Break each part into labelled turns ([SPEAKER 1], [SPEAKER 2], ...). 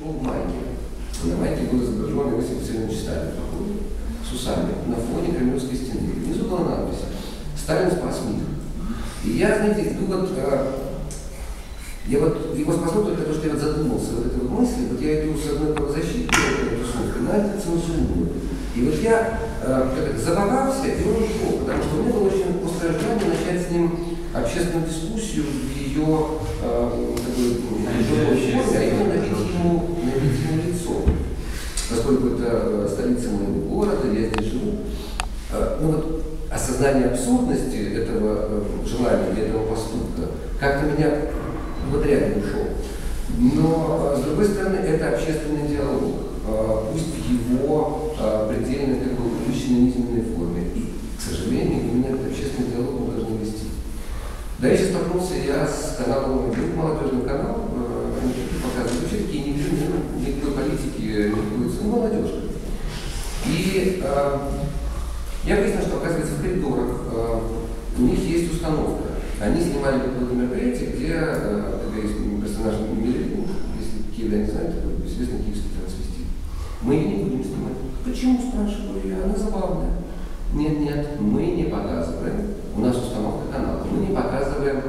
[SPEAKER 1] Был в майке. На майке был изображен Иосиф Виссарионович Сталин с усами на фоне Кремлевской стены. Внизу была надпись «Сталин спас мир». И я, знаете, иду вот, э, я вот его спасло только то, что я вот задумался вот этой вот мысли, вот я иду с одной правозащитой тусовкой на антицензурную. И вот я э, это, забавался, и он ушел, потому что у меня было очень острое желание начать с ним общественную дискуссию в ее э, такой, форме, а именно набить ему. Поскольку это столица моего города, я здесь живу. Э, ну вот осознание абсурдности этого э, желания и этого поступка как-то меня вот реально ушел. Но, с другой стороны, это общественный диалог. Пусть его предельно такой увеличенной низменной форме. И, к сожалению, именно этот общественный диалог мы должны вести. Дальше столкнулся я с каналом молодежный канал, они показывают вообще такие не вижу никакой ну, молодежи. И э, я выяснил, что, оказывается, в коридорах э, у них есть установка. Они снимали какое-то мероприятие, где э, есть персонаж Милевин, если киевляне знают, такой известный киевский трансвестит. Мы ее не будем снимать. Почему, спрашиваю я, она забавная. Нет, нет, мы не показываем. У нас установка канала. Мы не показываем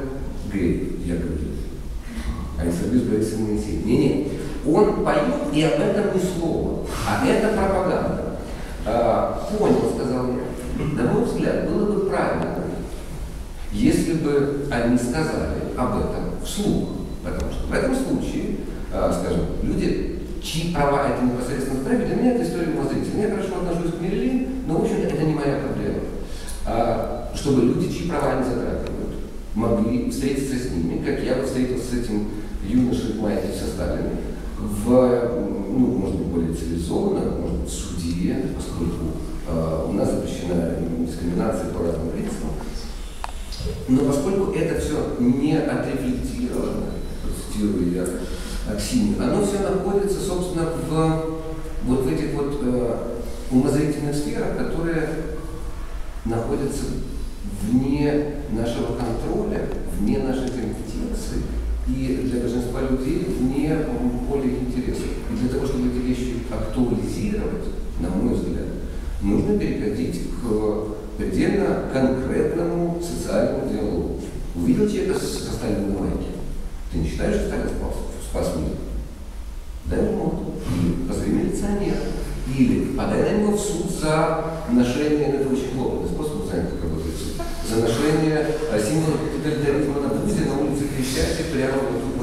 [SPEAKER 1] гей, я говорю. А интервью с Борисом Моисеевым. Не-не. Он поет, и об этом ни слова. А это пропаганда. А, понял, сказал я. На мой взгляд, было бы правильно, если бы они сказали об этом вслух. Потому что в этом случае, а, скажем, люди, чьи права это непосредственно здравие, для меня это история умозрительная. Я хорошо отношусь к Мерлин, но, в общем-то, это не моя проблема. А, чтобы люди, чьи права не затрагивают, могли встретиться с ними, как я встретился с этим юношей в майке со Сталиным, в, ну, может быть, более цивилизованно, может быть, суде, поскольку э, у нас запрещена дискриминация по разным принципам. Но поскольку это все не отрефлектировано, цитирую я Аксинью, оно все находится, собственно, в вот в этих вот э, умозрительных сферах, которые находятся вне нашего контроля, вне нашей компетенции и для большинства людей вне поля интересов. И для того, чтобы эти вещи актуализировать, на мой взгляд, нужно переходить к предельно конкретному социальному диалогу. Увидел человека со Сталином на. Ты не считаешь, что Сталин спас, спас мир? Дай ему морду. Позови милиционера. Или подай на него в суд за ношение, это очень это способ, знаете, как работает за ношение символа тоталитаризма на Бузе на улице Крещатик прямо вот